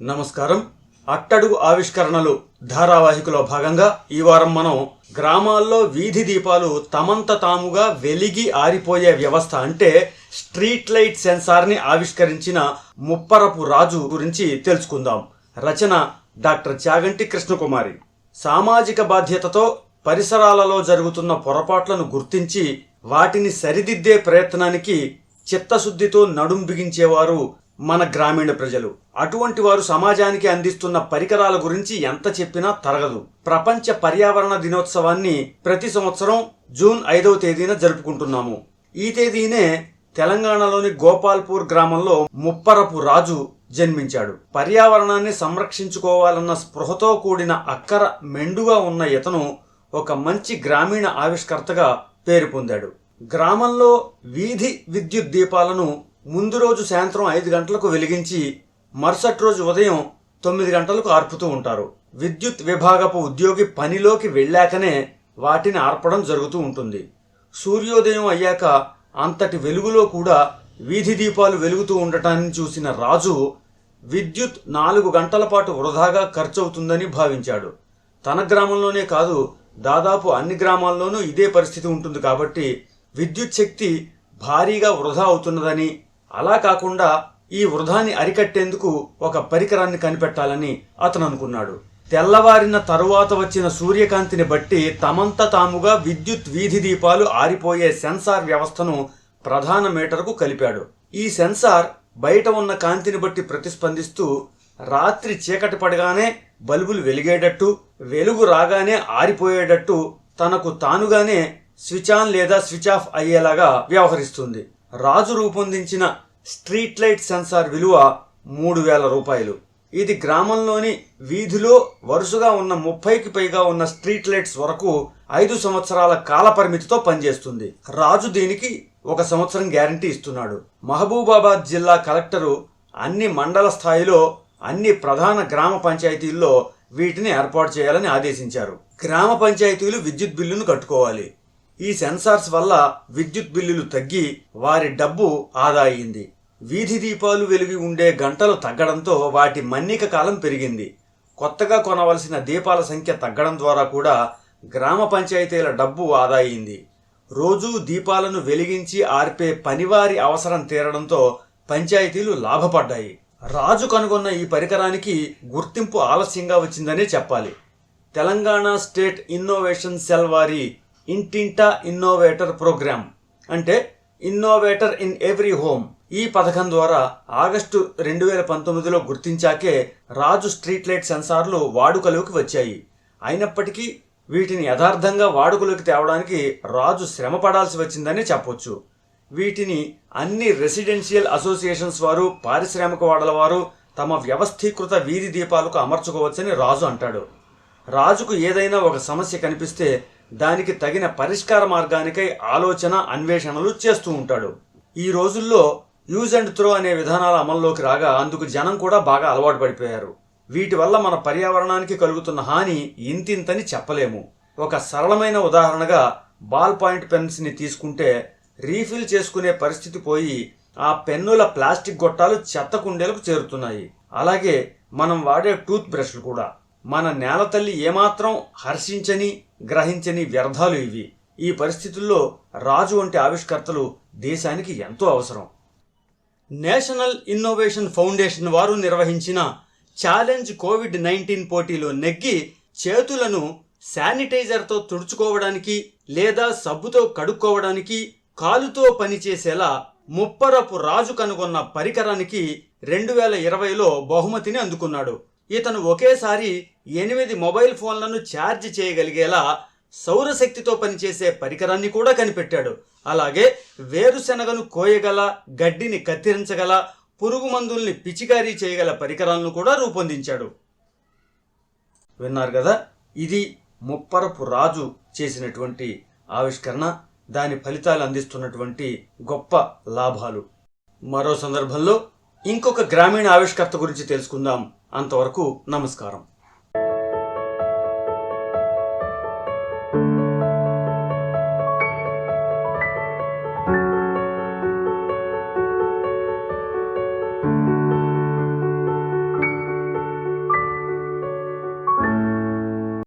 నమస్కారం అట్టడుగు ఆవిష్కరణలు ధారావాహికలో భాగంగా ఈ వారం మనం గ్రామాల్లో వీధి దీపాలు తమంత తాముగా వెలిగి ఆరిపోయే వ్యవస్థ అంటే స్ట్రీట్ లైట్ సెన్సార్ని ఆవిష్కరించిన ముప్పరపు రాజు గురించి తెలుసుకుందాం. రచన డాక్టర్ చాగంటి కృష్ణకుమారి. సామాజిక బాధ్యతతో పరిసరాలలో జరుగుతున్న పొరపాట్లను గుర్తించి వాటిని సరిదిద్దే ప్రయత్నానికి చిత్తశుద్ధితో నడుం బిగించేవారు మన గ్రామీణ ప్రజలు. అటువంటి వారు సమాజానికి అందిస్తున్న పరికరాల గురించి ఎంత చెప్పినా తరగదు. ప్రపంచ పర్యావరణ దినోత్సవాన్ని ప్రతి సంవత్సరం జూన్ ఐదవ తేదీన జరుపుకుంటున్నాము. ఈ తేదీనే తెలంగాణలోని గోపాల్పూర్ గ్రామంలో ముప్పరపు రాజు జన్మించాడు. పర్యావరణాన్ని సంరక్షించుకోవాలన్న స్పృహతో కూడిన అక్కర మెండుగా ఉన్న ఇతను ఒక మంచి గ్రామీణ ఆవిష్కర్తగా పేరు పొందాడు. గ్రామంలో వీధి విద్యుత్ దీపాలను ముందు రోజు సాయంత్రం ఐదు గంటలకు వెలిగించి మరుసటి రోజు ఉదయం తొమ్మిది గంటలకు ఆర్పుతూ ఉంటారు. విద్యుత్ విభాగపు ఉద్యోగి పనిలోకి వెళ్ళాకనే వాటిని ఆర్పడం జరుగుతూ ఉంటుంది. సూర్యోదయం అయ్యాక అంతటి వెలుగులో కూడా వీధి దీపాలు వెలుగుతూ ఉండటాన్ని చూసిన రాజు విద్యుత్ నాలుగు గంటల పాటు వృధాగా ఖర్చవుతుందని భావించాడు. తన గ్రామంలోనే కాదు దాదాపు అన్ని గ్రామాల్లోనూ ఇదే పరిస్థితి ఉంటుంది కాబట్టి విద్యుత్ శక్తి భారీగా వృధా అవుతున్నదని అలా కాకుండా ఈ వృధాని అరికట్టేందుకు ఒక పరికరాన్ని కనిపెట్టాలని అతను అనుకున్నాడు. తెల్లవారిన తరువాత వచ్చిన సూర్యకాంతిని బట్టి తమంత తాముగా విద్యుత్ వీధి దీపాలు ఆరిపోయే సెన్సార్ వ్యవస్థను ప్రధాన మీటర్కు కలిపాడు. ఈ సెన్సార్ బయట ఉన్న కాంతిని బట్టి ప్రతిస్పందిస్తూ రాత్రి చీకటి పడగానే బల్బులు వెలిగేటట్టు వెలుగు రాగానే ఆరిపోయేటట్టు తనకు తానుగానే స్విచ్ ఆన్ లేదా స్విచ్ ఆఫ్ అయ్యేలాగా వ్యవహరిస్తుంది. రాజు రూపొందించిన స్ట్రీట్ లైట్ సెన్సార్ విలువ మూడు వేల రూపాయలు. ఇది గ్రామంలోని వీధిలో వరుసగా ఉన్న ముప్పైకి పైగా ఉన్న స్ట్రీట్ లైట్స్ వరకు ఐదు సంవత్సరాల కాల పరిమితితో పనిచేస్తుంది. రాజు దీనికి ఒక సంవత్సరం గ్యారంటీ ఇస్తున్నాడు. మహబూబాబాద్ జిల్లా కలెక్టరు అన్ని మండల స్థాయిలో అన్ని ప్రధాన గ్రామ పంచాయతీల్లో వీటిని ఏర్పాటు చేయాలని ఆదేశించారు. గ్రామ పంచాయతీలు విద్యుత్ బిల్లును కట్టుకోవాలి. ఈ సెన్సార్స్ వల్ల విద్యుత్ బిల్లులు తగ్గి వారి డబ్బు ఆదా అయింది వీధి దీపాలు వెలిగి ఉండే గంటలు తగ్గడంతో వాటి మన్నిక కాలం పెరిగింది. కొత్తగా కొనవలసిన దీపాల సంఖ్య తగ్గడం ద్వారా కూడా గ్రామ పంచాయతీల డబ్బు ఆదా అయింది రోజూ దీపాలను వెలిగించి ఆర్పే పనివారి అవసరం తీరడంతో పంచాయతీలు లాభపడ్డాయి. రాజు కనుగొన్న ఈ పరికరానికి గుర్తింపు ఆలస్యంగా వచ్చిందనే చెప్పాలి. తెలంగాణ స్టేట్ ఇన్నోవేషన్ సెల్ వారి ఇంటింటా ఇన్నోవేటర్ ప్రోగ్రామ్ అంటే ఇన్నోవేటర్ ఇన్ ఎవ్రీ హోమ్ ఈ పథకం ద్వారా ఆగస్టు రెండు వేల పంతొమ్మిదిలో గుర్తించాకే రాజు స్ట్రీట్ లైట్ సెన్సార్లు వాడుకలోకి వచ్చాయి. అయినప్పటికీ వీటిని యథార్థంగా వాడుకలోకి తేవడానికి రాజు శ్రమ పడాల్సి వచ్చిందని చెప్పొచ్చు. వీటిని అన్ని రెసిడెన్షియల్ అసోసియేషన్స్ వారు పారిశ్రామిక వాడల వారు తమ వ్యవస్థీకృత వీధి దీపాలకు అమర్చుకోవచ్చని రాజు అంటాడు. రాజుకు ఏదైనా ఒక సమస్య కనిపిస్తే దానికి తగిన పరిష్కార మార్గానికై ఆలోచన అన్వేషణలు చేస్తూ ఉంటాడు. ఈ రోజుల్లో యూజ్ అండ్ త్రో అనే విధానాల అమల్లోకి రాగా అందుకు జనం కూడా బాగా అలవాటు పడిపోయారు. వీటి వల్ల మన పర్యావరణానికి కలుగుతున్న హాని ఇంతింతని చెప్పలేము. ఒక సరళమైన ఉదాహరణగా బాల్ పాయింట్ పెన్స్ని తీసుకుంటే రీఫిల్ చేసుకునే పరిస్థితి పోయి ఆ పెన్నుల ప్లాస్టిక్ గొట్టాలు చెత్త కుండేలకు చేరుతున్నాయి. అలాగే మనం వాడే టూత్ బ్రష్లు కూడా. మన నేల తల్లి ఏమాత్రం హర్షించని గ్రహించని వ్యర్థాలు ఇవి. ఈ పరిస్థితుల్లో రాజు వంటి ఆవిష్కర్తలు దేశానికి ఎంతో అవసరం. నేషనల్ ఇన్నోవేషన్ ఫౌండేషన్ వారు నిర్వహించిన ఛాలెంజ్ కోవిడ్ నైన్టీన్ పోటీలో నెగ్గి చేతులను శానిటైజర్తో తుడుచుకోవడానికి లేదా సబ్బుతో కడుక్కోవడానికి కాలుతో పనిచేసేలా ముప్పరపు రాజు కనుగొన్న పరికరానికి రెండు వేల ఇరవైలో బహుమతిని అందుకున్నాడు. ఇతను ఒకేసారి ఎనిమిది మొబైల్ ఫోన్లను ఛార్జ్ చేయగలిగేలా సౌరశక్తితో పనిచేసే పరికరాన్ని కూడా కనిపెట్టాడు. అలాగే వేరుశెనగను కోయగల గడ్డిని కత్తిరించగల పురుగు మందుల్ని పిచికారీ చేయగల పరికరాలను కూడా రూపొందించాడు. విన్నారు కదా? ఇది ముప్పరపు రాజు చేసినటువంటి ఆవిష్కరణ దాని ఫలితాలు అందిస్తున్నటువంటి గొప్ప లాభాలు. మరో సందర్భంలో ఇంకొక గ్రామీణ ఆవిష్కర్త గురించి తెలుసుకుందాం. అంతవరకు నమస్కారం.